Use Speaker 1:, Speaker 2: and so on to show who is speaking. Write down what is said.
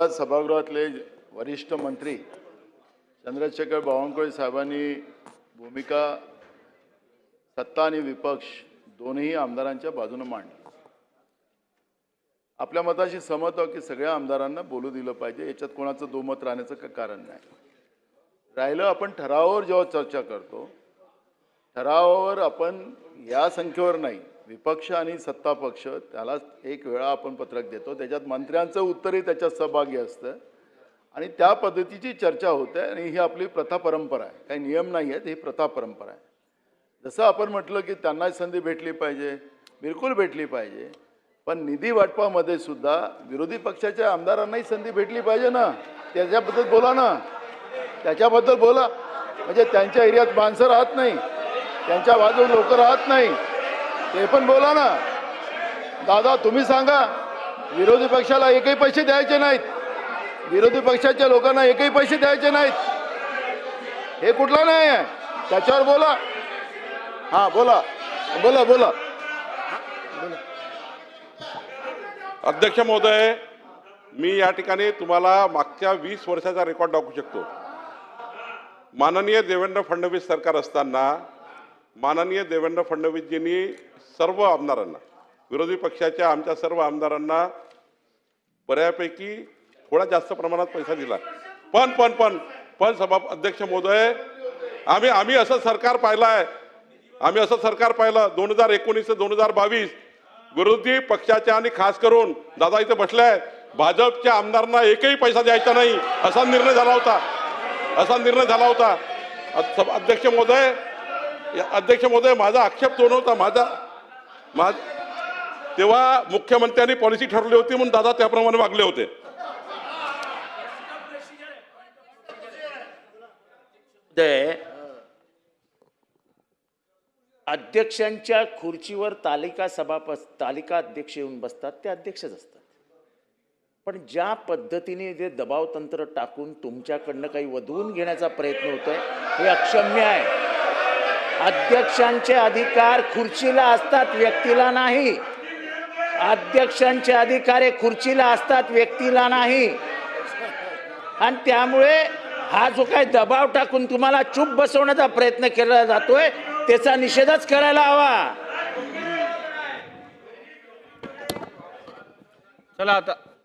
Speaker 1: आज सभागृहातले वरिष्ठ मंत्री चंद्रशेखर बावनकुळे साहेबांनी भूमिका सत्ता आणि विपक्ष दोन्ही आमदारांच्या बाजूने मांडली. आपल्या मताशी सहमत की सगळ्या आमदारांना बोलू दिलं पाहिजे याच्यात कोणाचं दुमत राहण्याचं का कारण नाही. राहिलं आपण ठरावावर जेव्हा चर्चा करतो ठरावावर आपण या संख्येवर नाही विपक्ष आणि सत्ता पक्ष त्याला एक वेळा आपण पत्रक देतो. त्याच्यात मंत्र्यांचं उत्तरही त्याच्यात सहभागी असतं. आणि त्या पद्धतीची चर्चा होते आणि ही आपली प्रथा परंपरा आहे. काही नियम नाही आहेत ही प्रथा परंपरा आहे. जसं आपण म्हटलं की त्यांना संधी भेटली पाहिजे बिलकुल भेटली पाहिजे. पण निधी वाटपामध्ये सुद्धा विरोधी पक्षाच्या आमदारांनाही संधी भेटली पाहिजे ना? त्याच्याबद्दल बोला ना. त्याच्याबद्दल बोला. म्हणजे त्यांच्या एरियात माणसं राहत नाही. त्यांच्या बाजूला लोक राहत नाही. ते पण बोला ना. दादा तुम्ही सांगा विरोधी पक्षाला एकही पैसे द्यायचे नाहीत. विरोधी पक्षाच्या लोकांना एकही पैसे द्यायचे नाहीत. हे कुठला नाही आहे? त्याच्यावर बोला. हां बोला. बोला बोला.
Speaker 2: अध्यक्ष महोदय मी या ठिकाणी तुम्हाला मागच्या वीस वर्षाचा रेकॉर्ड दाखवू शकतो. माननीय देवेंद्र फडणवीस सरकार असताना माननीय देवेंद्र फडणवीसजींनी सर्व आमदारांना विरोधी पक्षाच्या आमच्या सर्व आमदारांना बऱ्यापैकी थोडा जास्त प्रमाणात पैसा दिला. पण पण पण पण सभा अध्यक्ष महोदय आम्ही आम्ही असं सरकार पाहिलं आहे आम्ही असं सरकार पाहिलं दोन हजार एकोणीस ते दोन हजार बावीस. विरोधी पक्षाच्या आणि खास करून दादा इथे बसले आहे भाजपच्या आमदारांना एकही पैसा द्यायचा नाही असा निर्णय झाला होता. असा निर्णय झाला होता. अध्यक्ष महोदय अध्यक्ष महोदय माझा आक्षेप तो नव्हता. माझा माझ तेव्हा मुख्यमंत्र्यांनी पॉलिसी ठरवली होती म्हणून दादा त्याप्रमाणे वागले होते.
Speaker 3: ते अध्यक्षांच्या खुर्चीवर तालिका सभापती तालिका अध्यक्ष येऊन बसतात ते अध्यक्षच असतात. पण ज्या पद्धतीने जे दबाव तंत्र टाकून तुमच्याकडनं काही वधवून घेण्याचा प्रयत्न होतोय हे अक्षम्य आहे. अध्यक्षांचे अधिकार खुर्चीला असतात व्यक्तीला नाही. अध्यक्षांचे अधिकार हे खुर्चीला असतात व्यक्तीला नाही. आणि त्यामुळे हा जो काही दबाव टाकून तुम्हाला चूप बसवण्याचा प्रयत्न केला जातोय त्याचा निषेधच करायला हवा.
Speaker 4: चला आता.